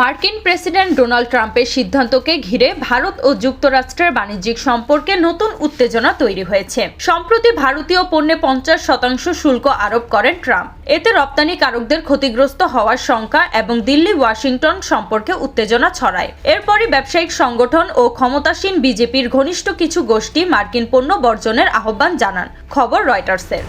মার্কিন president Donald ট্রাম্পের সিদ্ধান্তকে ঘিরে ভারত ও যুক্তরাষ্ট্রের বাণিজ্যিক সম্পর্কে নতুন উত্তেজনা তৈরি হয়েছে। সম্প্রতি ভারতীয় পণ্যে পঞ্চাশ শতাংশ শুল্ক আরোপ করেন ট্রাম্প। এতে রপ্তানিকারকদের ক্ষতিগ্রস্ত হওয়ার শঙ্কা এবং দিল্লি ওয়াশিংটন সম্পর্কে উত্তেজনা ছড়ায়। এরপরই ব্যবসায়িক সংগঠন ও ক্ষমতাসীন বিজেপির ঘনিষ্ঠ কিছু গোষ্ঠী মার্কিন পণ্য বর্জনের আহ্বান জানান। খবর রয়টার্সের।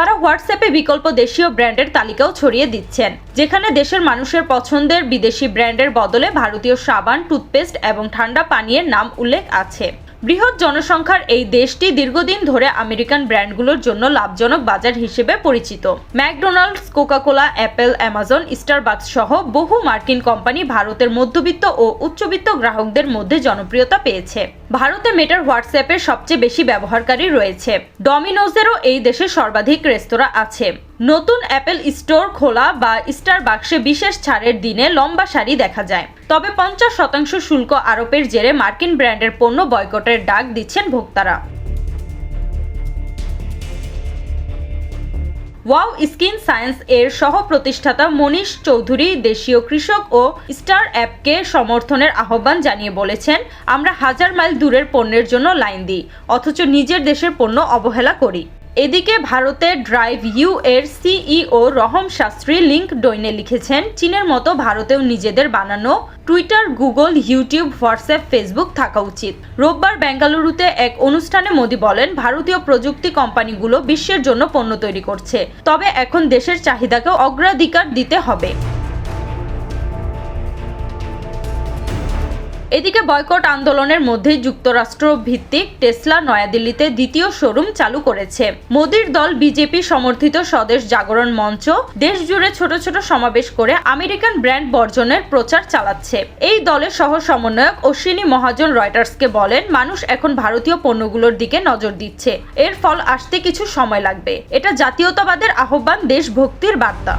তারা হোয়াটসঅ্যাপে বিকল্প দেশীয় ব্র্যান্ডের তালিকাও ছড়িয়ে দিচ্ছেন, যেখানে দেশের মানুষের পছন্দের বিদেশি ব্র্যান্ডের বদলে ভারতীয় সাবান, টুথপেস্ট এবং ঠান্ডা পানীয়ের নাম উল্লেখ আছে। বৃহৎ জনসংখ্যার এই দেশটি দীর্ঘদিন ধরে আমেরিকান ব্র্যান্ডগুলোর জন্য লাভজনক বাজার হিসেবে পরিচিত। McDonald's, Coca Cola, Apple, Amazon, Starbucks সহ বহু মার্কিন কোম্পানি ভারতের মধ্যবিত্ত ও উচ্চবিত্ত গ্রাহকদের মধ্যে জনপ্রিয়তা পেয়েছে। ভারতে মেটার হোয়াটসঅ্যাপের সবচেয়ে বেশি ব্যবহারকারী রয়েছে। ডমিনোজেরও এই দেশে সর্বাধিক রেস্তোরাঁ আছে। নতুন অ্যাপেল স্টোর খোলা বা স্টার বাক্সে বিশেষ ছাড়ের দিনে লম্বা সারি দেখা যায়। তবে পঞ্চাশ শতাংশ শুল্ক আরোপের জেরে মার্কিন ব্র্যান্ডের পণ্য বয়কটের ডাক দিচ্ছেন ভোক্তারা। ওয়াও স্কিন সায়েন্স এর সহ প্রতিষ্ঠাতা মনীষ চৌধুরী দেশীয় কৃষক ও স্টার অ্যাপকে সমর্থনের আহ্বান জানিয়ে বলেছেন, আমরা হাজার মাইল দূরের পণ্যের জন্য লাইন দিই, অথচ নিজের দেশের পণ্য অবহেলা করি। এদিকে ভারতের ড্রাইভ ইউ এর সিইও রহম শাস্ত্রী লিঙ্ক ডইনে লিখেছেন, চীনের মতো ভারতেও নিজেদের বানানো Twitter, Google, YouTube, WhatsApp, Facebook থাকা উচিত। রোববার বেঙ্গালুরুতে এক অনুষ্ঠানে মোদি বলেন, ভারতীয় প্রযুক্তি কোম্পানিগুলো বিশ্বের জন্য পণ্য তৈরি করছে, তবে এখন দেশের চাহিদাকেও অগ্রাধিকার দিতে হবে। এদিকে বয়কট আন্দোলনের মধ্যেই যুক্তরাষ্ট্র ভিত্তিক টেসলা নয়াদিল্লিতে দ্বিতীয় শোরুম চালু করেছে। মোদির দল বিজেপি সমর্থিত স্বদেশ জাগরণ মঞ্চ দেশ জুড়ে ছোট ছোট সমাবেশ করে আমেরিকান ব্র্যান্ড বর্জনের প্রচার চালাচ্ছে। এই দলের সহ সমন্বয়ক অশ্বিনী মহাজন রয়টার্সকে বলেন, মানুষ এখন ভারতীয় পণ্যগুলোর দিকে নজর দিচ্ছে। এর ফল আসতে কিছু সময় লাগবে। এটা জাতীয়তাবাদের আহ্বান, দেশভক্তির বার্তা।